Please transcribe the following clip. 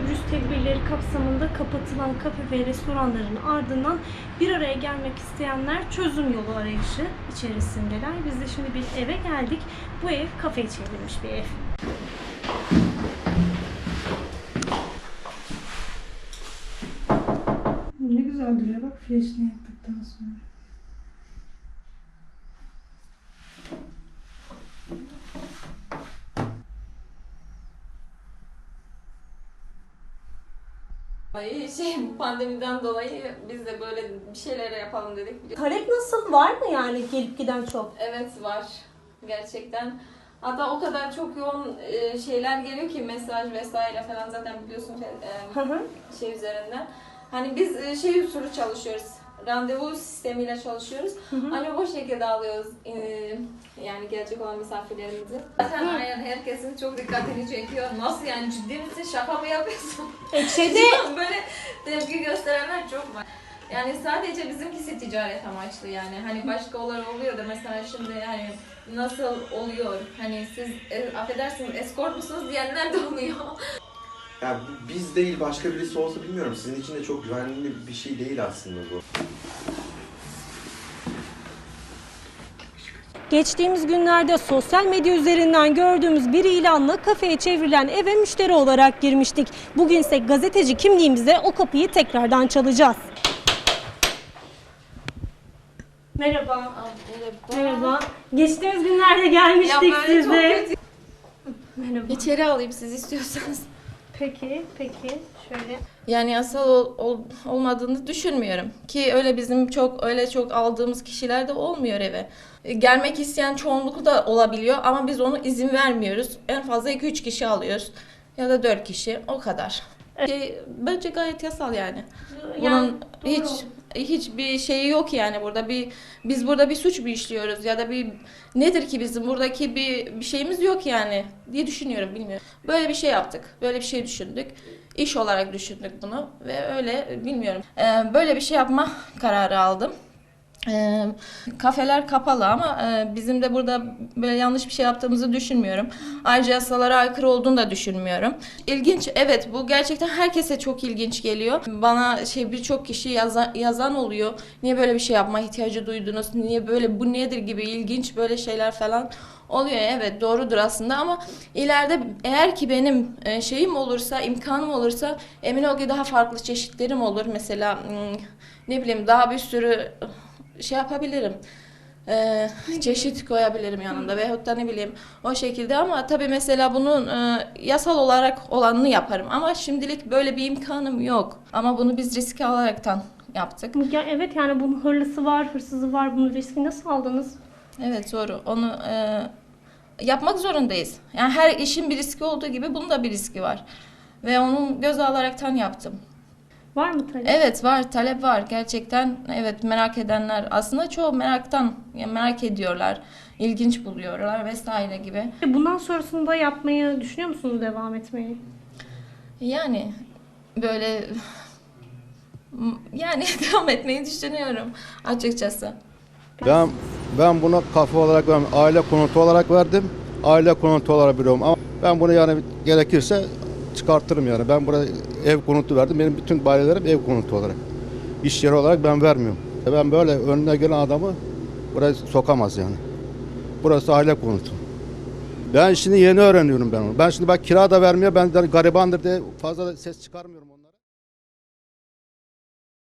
koronavirüs tedbirleri kapsamında kapatılan kafe ve restoranların ardından bir araya gelmek isteyenler çözüm yolu arayışı içerisindeler. Biz de şimdi bir eve geldik. Bu ev kafeye çevrilmiş bir ev. Ne güzel duruyor bak flaşını yaktıktan sonra. Şey pandemiden dolayı biz de böyle bir şeyler yapalım dedik. Talep nasıl? Var mı yani gelip giden çok? Evet var gerçekten. Hatta o kadar çok yoğun e, şeyler geliyor ki mesaj vesaire falan zaten biliyorsun e, şey üzerinden. Hani biz e, şey usulü çalışıyoruz. Randevu sistemiyle çalışıyoruz. Hani o şekilde alıyoruz e, yani gelecek olan misafirlerimizi. Zaten aynen herkesin çok dikkatini çekiyor. Nasıl yani ciddi misin? Şaka mı yapıyorsun? Ekşe'de böyle tepki gösterenler çok var. Yani sadece bizimkisi ticaret amaçlı yani. Hani başkaları oluyor da mesela şimdi yani nasıl oluyor? Hani siz e, affedersiniz eskort musunuz diyenler de oluyor. Ya biz değil başka birisi olsa bilmiyorum. Sizin için de çok güvenli bir şey değil aslında bu. Geçtiğimiz günlerde sosyal medya üzerinden gördüğümüz bir ilanla kafeye çevrilen eve müşteri olarak girmiştik. Bugün ise gazeteci kimliğimize o kapıyı tekrardan çalacağız. Merhaba. Merhaba. Geçtiğimiz günlerde gelmiştik Ya böyle çok size. kötü. Merhaba. İçeri alayım siz istiyorsanız. Peki, peki. Şöyle. Yani asal ol- ol- olmadığını düşünmüyorum. Ki öyle bizim çok öyle çok aldığımız kişiler de olmuyor eve. E, Gelmek isteyen çoğunlukla da olabiliyor ama biz onu izin vermiyoruz. En fazla 2-3 kişi alıyoruz. Ya da 4 kişi o kadar. Şey, bence gayet yasal yani. Bunun Yani doğru. hiç hiçbir şeyi yok yani burada bir biz burada bir suç mu işliyoruz ya da bir nedir ki bizim buradaki bir bir şeyimiz yok yani diye düşünüyorum bilmiyorum. Böyle bir şey yaptık. Böyle bir şey düşündük. İş olarak düşündük bunu ve öyle bilmiyorum. Ee, böyle bir şey yapma kararı aldım. Ee, kafeler kapalı ama e, bizim de burada böyle yanlış bir şey yaptığımızı düşünmüyorum. Ayrıca yasalara aykırı olduğunu da düşünmüyorum. İlginç, evet bu gerçekten herkese çok ilginç geliyor. Bana şey birçok kişi yazan, yazan oluyor. Niye böyle bir şey yapma ihtiyacı duydunuz? Niye böyle bu nedir gibi ilginç böyle şeyler falan oluyor. Evet doğrudur aslında ama ileride eğer ki benim e, şeyim olursa, imkanım olursa emin ol ki daha farklı çeşitlerim olur. Mesela hmm, ne bileyim daha bir sürü şey yapabilirim. Ee, çeşit koyabilirim yanında veyahut da ne bileyim o şekilde ama tabii mesela bunun e, yasal olarak olanını yaparım ama şimdilik böyle bir imkanım yok. Ama bunu biz riske alaraktan yaptık. Ya evet yani bunun hırlısı var, hırsızı var. Bunun riskini nasıl aldınız? Evet doğru. Onu e, yapmak zorundayız. Yani her işin bir riski olduğu gibi bunun da bir riski var. Ve onun göz alaraktan yaptım. Var mı talep? Evet var, talep var. Gerçekten evet merak edenler aslında çoğu meraktan yani merak ediyorlar. ilginç buluyorlar vesaire gibi. Bundan sonrasında yapmayı düşünüyor musunuz devam etmeyi? Yani böyle yani devam etmeyi düşünüyorum açıkçası. Ben ben buna kafe olarak ben aile konutu olarak verdim. Aile konutu olarak biliyorum ama ben bunu yani gerekirse çıkartırım yani. Ben buraya ev konutu verdim. Benim bütün bayilelerim ev konutu olarak. İş yeri olarak ben vermiyorum. Ben böyle önüne gelen adamı buraya sokamaz yani. Burası aile konutu. Ben şimdi yeni öğreniyorum ben onu. Ben şimdi bak kira da vermiyor. Ben garibandır diye fazla ses çıkarmıyorum.